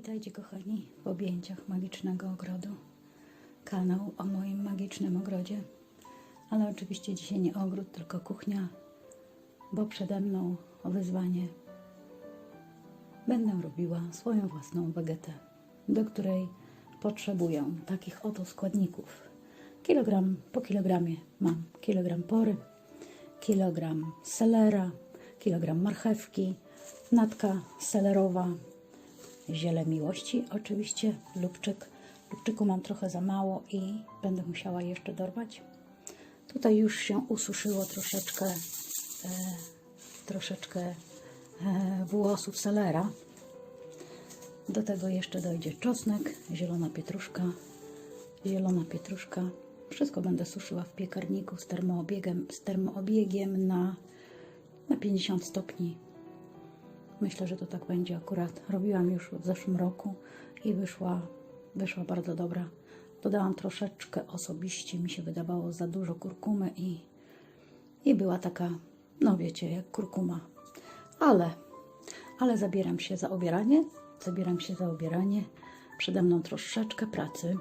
Witajcie kochani w objęciach magicznego ogrodu. Kanał o moim magicznym ogrodzie. Ale oczywiście dzisiaj nie ogród, tylko kuchnia, bo przede mną wyzwanie. Będę robiła swoją własną wegetę, do której potrzebuję takich oto składników. Kilogram po kilogramie mam kilogram pory, kilogram selera, kilogram marchewki, natka selerowa, ziele miłości oczywiście, lubczyk. Lubczyku mam trochę za mało i będę musiała jeszcze dorwać. Tutaj już się ususzyło troszeczkę, e, troszeczkę e, włosów selera. Do tego jeszcze dojdzie czosnek, zielona pietruszka, zielona pietruszka. Wszystko będę suszyła w piekarniku z termoobiegiem, z termoobiegiem na, na 50 stopni. Myślę, że to tak będzie akurat. Robiłam już w zeszłym roku i wyszła, wyszła bardzo dobra. Dodałam troszeczkę osobiście, mi się wydawało za dużo kurkumy i, i była taka, no wiecie, jak kurkuma. Ale, ale zabieram się za obieranie, zabieram się za obieranie. Przede mną troszeczkę pracy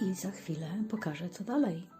i za chwilę pokażę, co dalej.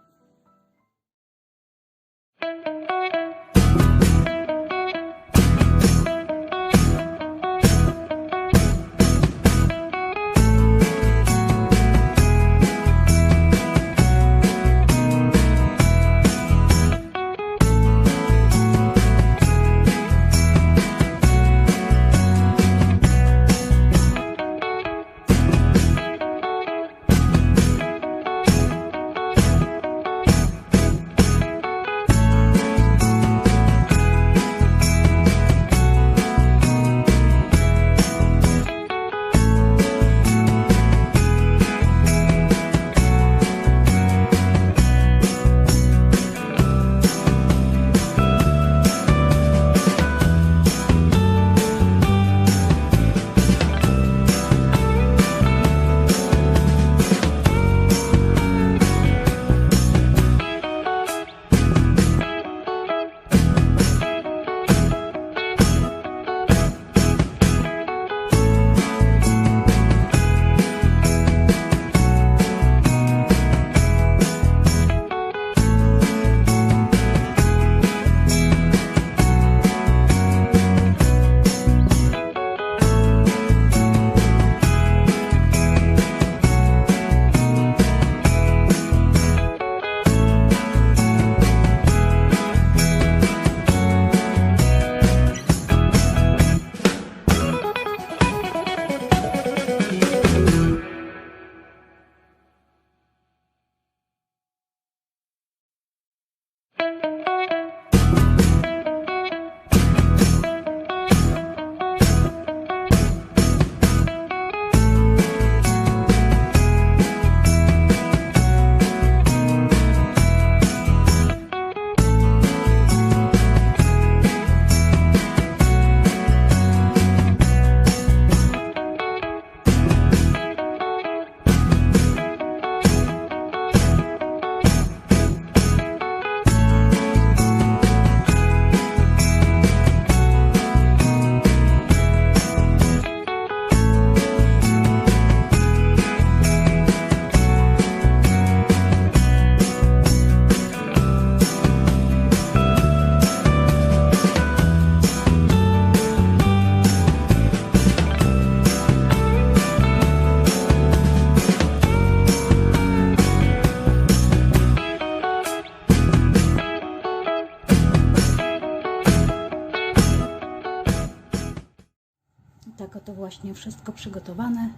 Tak oto właśnie wszystko przygotowane.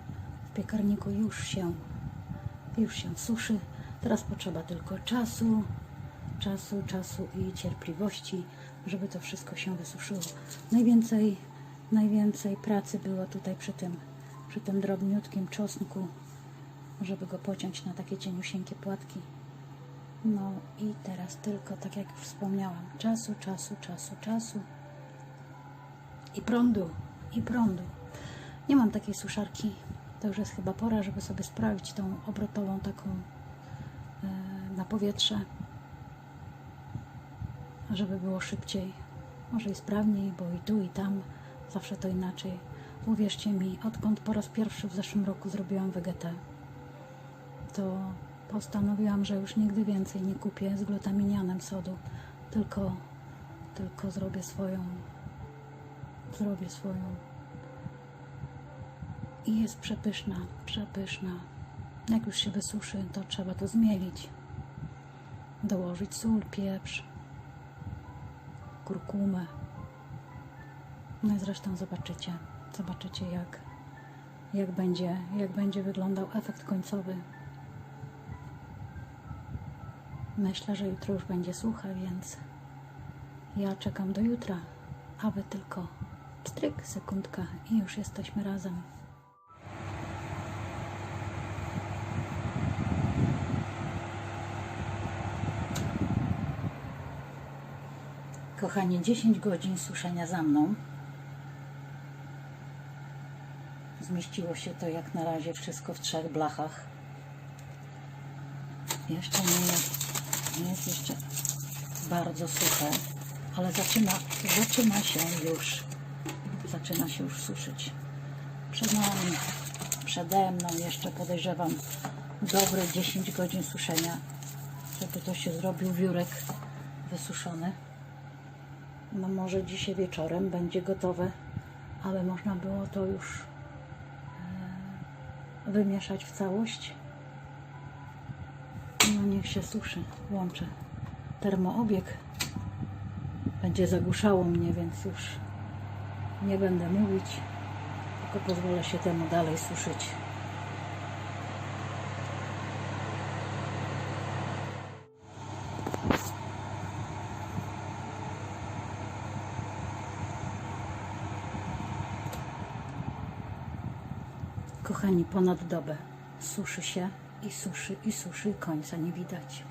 W piekarniku już się, już się suszy. Teraz potrzeba tylko czasu, czasu, czasu i cierpliwości, żeby to wszystko się wysuszyło. Najwięcej, najwięcej pracy było tutaj przy tym, przy tym drobniutkim czosnku, żeby go pociąć na takie cieniusieńkie płatki. No i teraz tylko, tak jak wspomniałam, czasu, czasu, czasu, czasu i prądu, i prądu. Nie mam takiej suszarki. To już jest chyba pora, żeby sobie sprawić tą obrotową taką e, na powietrze, żeby było szybciej. Może i sprawniej, bo i tu, i tam zawsze to inaczej. Uwierzcie mi, odkąd po raz pierwszy w zeszłym roku zrobiłam wegetę, to postanowiłam, że już nigdy więcej nie kupię z glutaminianem sodu, tylko, tylko zrobię swoją, zrobię swoją. I jest przepyszna, przepyszna. Jak już się wysuszy, to trzeba to zmielić. Dołożyć sól, pieprz, kurkumę. No i zresztą zobaczycie, zobaczycie jak, jak, będzie, jak będzie wyglądał efekt końcowy. Myślę, że jutro już będzie suche, więc ja czekam do jutra, a wy tylko pstryk, sekundka i już jesteśmy razem. Kochani, 10 godzin suszenia za mną. Zmieściło się to jak na razie wszystko w trzech blachach. Jeszcze nie jest, nie jest jeszcze bardzo suche, ale zaczyna, zaczyna się już, zaczyna się już suszyć. Przed nami, przede mną jeszcze podejrzewam dobre 10 godzin suszenia, żeby to się zrobił wiórek wysuszony. No może dzisiaj wieczorem będzie gotowe, ale można było to już e, wymieszać w całość. No niech się suszy. Włączę termoobieg. Będzie zagłuszało mnie, więc już nie będę mówić, tylko pozwolę się temu dalej suszyć. Kochani, ponad dobę suszy się i suszy i suszy i końca nie widać.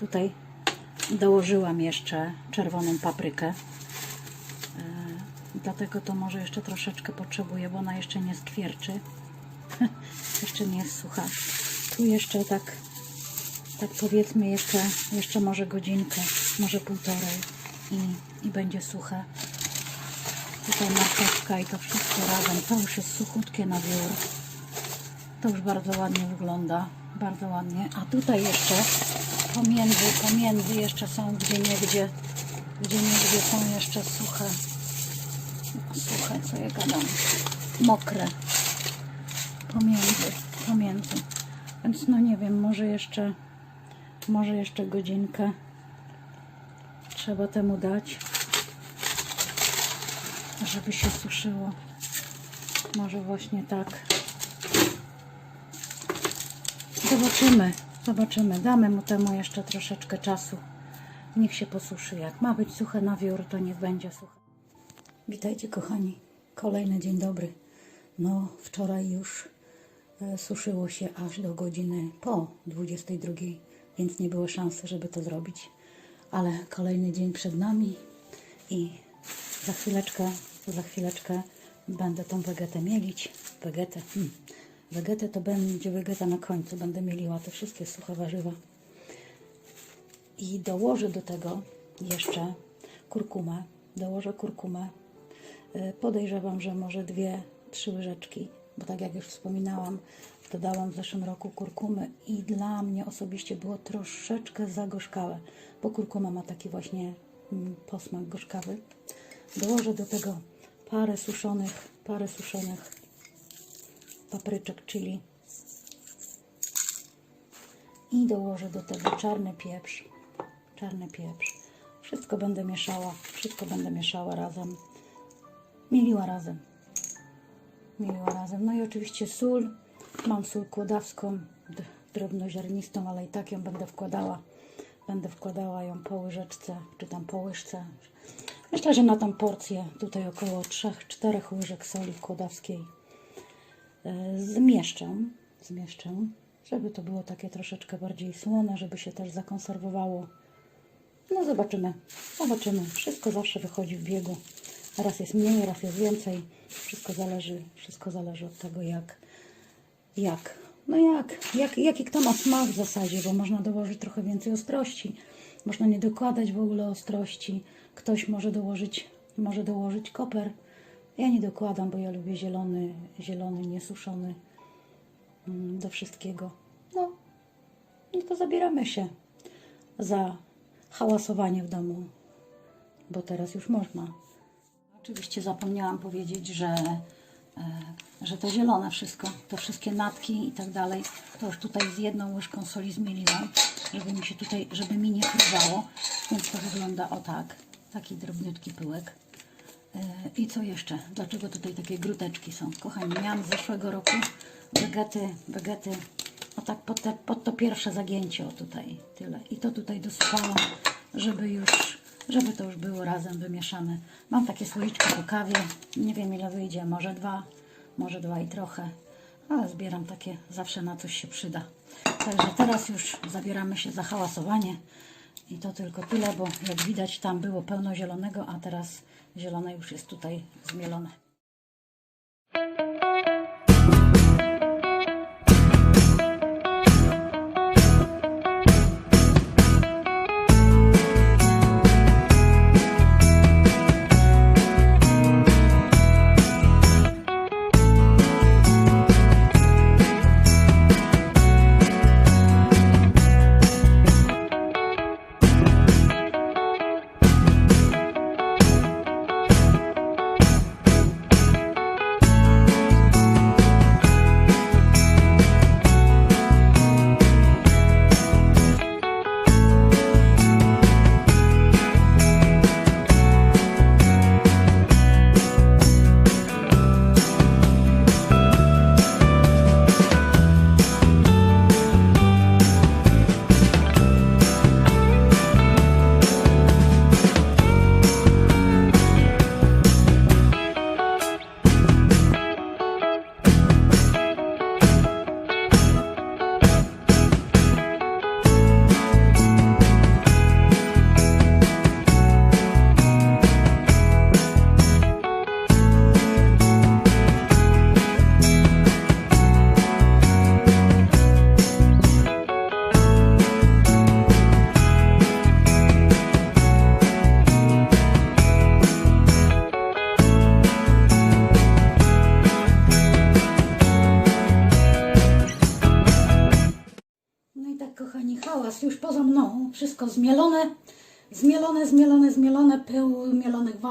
Tutaj dołożyłam jeszcze czerwoną paprykę. E, Dlatego to może jeszcze troszeczkę potrzebuję, bo ona jeszcze nie skwierczy. jeszcze nie jest sucha. Tu jeszcze tak, tak powiedzmy jeszcze, jeszcze może godzinkę, może półtorej i, i będzie suche. Tutaj marchewka i to wszystko razem. To już jest suchutkie na wiór. To już bardzo ładnie wygląda. Bardzo ładnie. A tutaj jeszcze pomiędzy, pomiędzy jeszcze są gdzie niegdzie, gdzie niegdzie są jeszcze suche. Suche, co ja gadam. Mokre. Pomiędzy, pomiędzy. Więc no nie wiem, może jeszcze, może jeszcze godzinkę trzeba temu dać żeby się suszyło. Może właśnie tak. Zobaczymy, zobaczymy. Damy mu temu jeszcze troszeczkę czasu. Niech się posuszy. Jak ma być suche na wiór, to niech będzie suche. Witajcie kochani. Kolejny dzień dobry. No, wczoraj już e, suszyło się aż do godziny po 22, więc nie było szansy, żeby to zrobić. Ale kolejny dzień przed nami i za chwileczkę, za chwileczkę będę tą wegetę mielić. Wegetę, hmm. Wegetę to będzie wegeta na końcu. Będę mieliła te wszystkie suche warzywa. I dołożę do tego jeszcze kurkumę. Dołożę kurkumę. Y, Podejrzewam, że może dwie, trzy łyżeczki, bo tak jak już wspominałam, dodałam w zeszłym roku kurkumy i dla mnie osobiście było troszeczkę za gorzkałe, bo kurkuma ma taki właśnie mm, posmak gorzkawy. Dołożę do tego parę suszonych, parę suszonych papryczek chili i dołożę do tego czarny pieprz, czarny pieprz. Wszystko będę mieszała, wszystko będę mieszała razem, mieliła razem, mieliła razem. No i oczywiście sól, mam sól kłodawską, drobnoziarnistą, ale i tak ją będę wkładała. Będę wkładała ją po łyżeczce, czy tam po łyżce. Myślę, że na tą porcję tutaj około 3-4 łyżek soli kłodawskiej zmieszczę, zmieszczę, żeby to było takie troszeczkę bardziej słone, żeby się też zakonserwowało. No zobaczymy, zobaczymy. Wszystko zawsze wychodzi w biegu. Raz jest mniej, raz jest więcej. Wszystko zależy, wszystko zależy od tego, jak, jak, no jak, jak, jaki kto ma smak w zasadzie, bo można dołożyć trochę więcej ostrości. Można nie dokładać w ogóle ostrości. Ktoś może dołożyć, może dołożyć koper. Ja nie dokładam, bo ja lubię zielony, zielony, niesuszony mm, do wszystkiego. No, no to zabieramy się za hałasowanie w domu, bo teraz już można. Oczywiście zapomniałam powiedzieć, że, e, że to zielone wszystko, te wszystkie natki i tak dalej, to już tutaj z jedną łyżką soli zmieliłam, żeby mi się tutaj, żeby mi nie fruwało, więc to wygląda o tak, taki drobniutki pyłek. I co jeszcze? Dlaczego tutaj takie gruteczki są? Kochani, miałam z zeszłego roku wegety, wegety, o tak pod, te, pod to pierwsze zagięcie, o tutaj, tyle. I to tutaj dosypałam, żeby już, żeby to już było razem wymieszane. Mam takie słoiczki po kawie, nie wiem ile wyjdzie, może dwa, może dwa i trochę, ale zbieram takie, zawsze na coś się przyda. Także teraz już zabieramy się za hałasowanie. I to tylko tyle, bo jak widać tam było pełno zielonego, a teraz zielone już jest tutaj zmielone.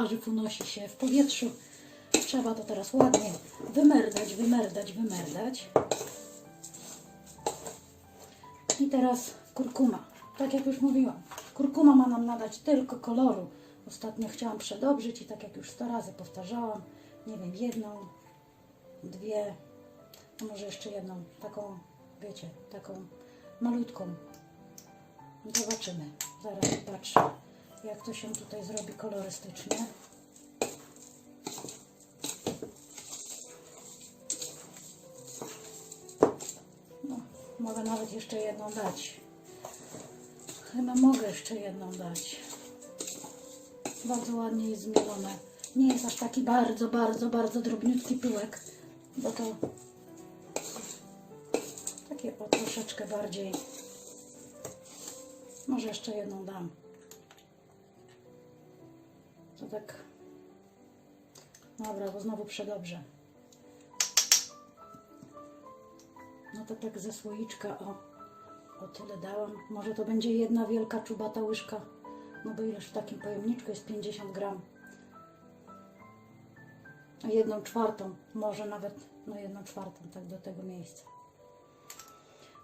Warzyw unosi się w powietrzu. Trzeba to teraz ładnie wymerdać, wymerdać, wymerdać. I teraz kurkuma. Tak jak już mówiłam, kurkuma ma nam nadać tylko koloru. Ostatnio chciałam przedobrzyć i tak jak już 100 razy powtarzałam, nie wiem, jedną, dwie, a może jeszcze jedną, taką, wiecie, taką malutką. Zobaczymy. Zaraz patrzę, jak to się tutaj zrobi kolorystycznie. No, mogę nawet jeszcze jedną dać. Chyba mogę jeszcze jedną dać. Bardzo ładnie jest zmielone. Nie jest aż taki bardzo, bardzo, bardzo drobniutki pyłek, bo to takie po troszeczkę bardziej. Może jeszcze jedną dam. To tak. Dobra, bo znowu przedobrze. No to tak ze słoiczka, o. O tyle dałam. Może to będzie jedna wielka czubata łyżka. No bo ileż w takim pojemniczku jest 50 gram. Jedną czwartą, może nawet, no jedną czwartą, tak do tego miejsca.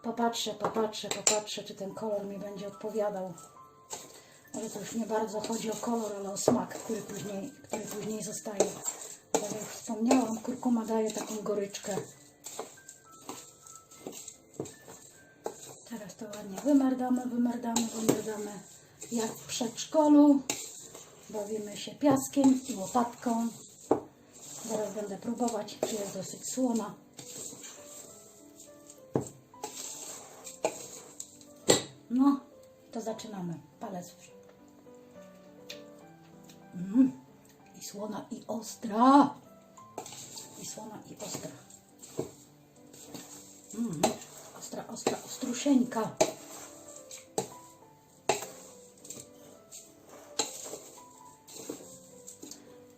Popatrzę, popatrzę, popatrzę, czy ten kolor mi będzie odpowiadał. Ale to już nie bardzo chodzi o kolor, ale o smak, który później, który później zostaje. Tak jak wspomniałam, kurkuma daje taką goryczkę. Teraz to ładnie wymerdamy, wymerdamy, wymerdamy. Jak w przedszkolu. Bawimy się piaskiem i łopatką. Zaraz będę próbować, czy jest dosyć słona. No, to zaczynamy. Palec. Mm. I słona, i ostra. I słona, i ostra. Mm. Ostra, ostra, ostrusieńka.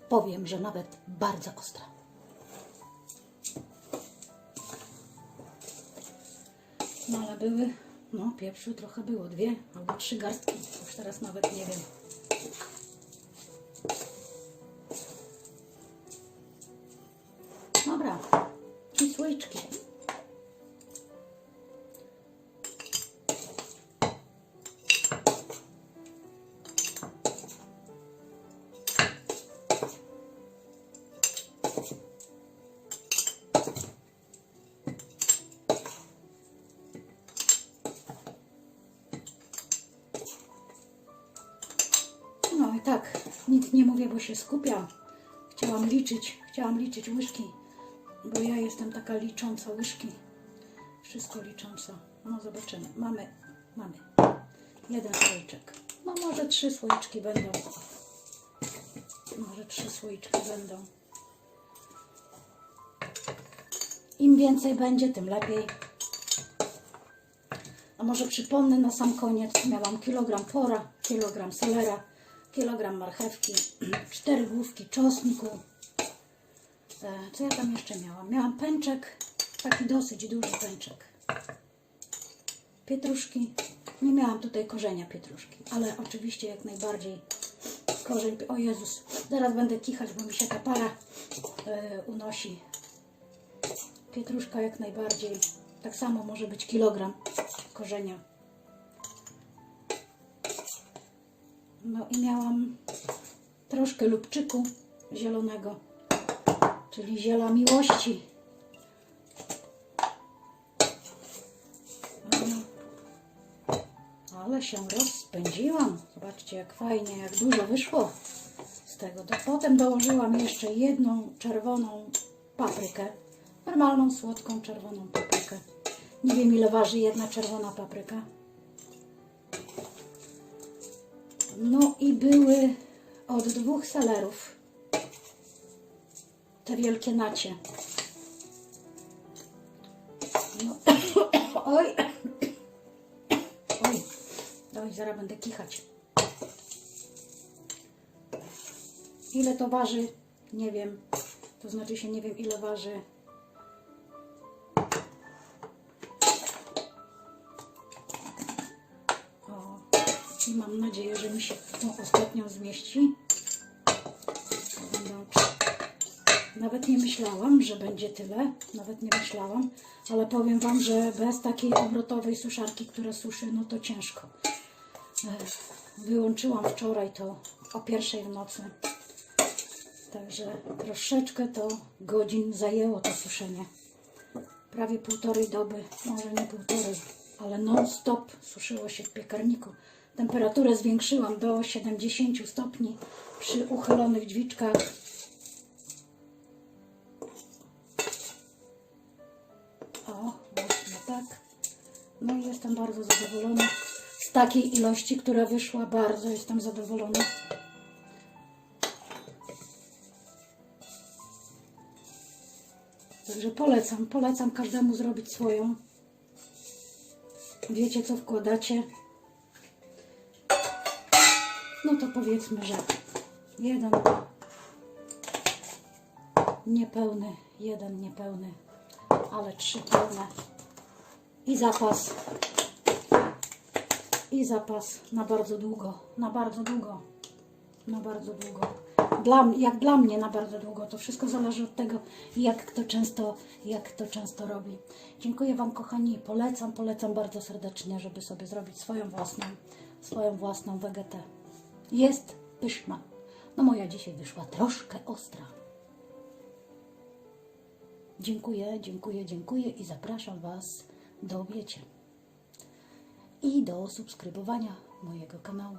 Powiem, że nawet bardzo ostra. No ale były, no pierwszy trochę było, dwie albo trzy garstki, już teraz nawet nie wiem. Słoiczki. No i tak, nic nie mówię, bo się skupiam. Chciałam liczyć, chciałam liczyć łyżki, bo ja jestem taka licząca łyżki. Wszystko licząca. No zobaczymy. Mamy, mamy. Jeden słoiczek. No może trzy słoiczki będą. Może trzy słoiczki będą. Im więcej będzie, tym lepiej. A może przypomnę na sam koniec, miałam kilogram pora, kilogram selera, kilogram marchewki, cztery główki czosnku. Co ja tam jeszcze miałam? Miałam pęczek, taki dosyć duży pęczek. Pietruszki. Nie miałam tutaj korzenia pietruszki, ale oczywiście jak najbardziej korzeń. O Jezus, zaraz będę kichać, bo mi się ta para e, unosi. Pietruszka jak najbardziej. Tak samo może być kilogram korzenia. No i miałam troszkę lubczyku zielonego, czyli ziela miłości. Ale się rozpędziłam. Zobaczcie, jak fajnie, jak dużo wyszło z tego. Potem dołożyłam jeszcze jedną czerwoną paprykę. Normalną, słodką, czerwoną paprykę. Nie wiem, ile waży jedna czerwona papryka. No i były od dwóch selerów te wielkie nacie. No. Oj. Oj. Oj, zaraz będę kichać. Ile to waży? Nie wiem. To znaczy się nie wiem ile waży. O, i mam nadzieję, że mi się tą ostatnią zmieści. Nawet nie myślałam, że będzie tyle. Nawet nie myślałam. Ale powiem Wam, że bez takiej obrotowej suszarki, która suszy, no to ciężko. Ech, Wyłączyłam wczoraj to o pierwszej w nocy. Także troszeczkę to godzin zajęło to suszenie. Prawie półtorej doby, może nie półtorej, ale non-stop suszyło się w piekarniku. Temperaturę zwiększyłam do 70 stopni przy uchylonych drzwiczkach. No i jestem bardzo zadowolona z takiej ilości, która wyszła. Bardzo jestem zadowolona. Także polecam, polecam każdemu zrobić swoją. Wiecie, co wkładacie. No to powiedzmy, że jeden niepełny, jeden niepełny, ale trzy pełne. I zapas. I zapas na bardzo długo, na bardzo długo, na bardzo długo. Dla, jak dla mnie na bardzo długo. To wszystko zależy od tego, jak kto często, jak kto często robi. Dziękuję Wam, kochani. Polecam, polecam bardzo serdecznie, żeby sobie zrobić swoją własną, swoją własną wegetę. Jest pyszna. No moja dzisiaj wyszła troszkę ostra. Dziękuję, dziękuję, dziękuję i zapraszam Was do wiecie i do subskrybowania mojego kanału.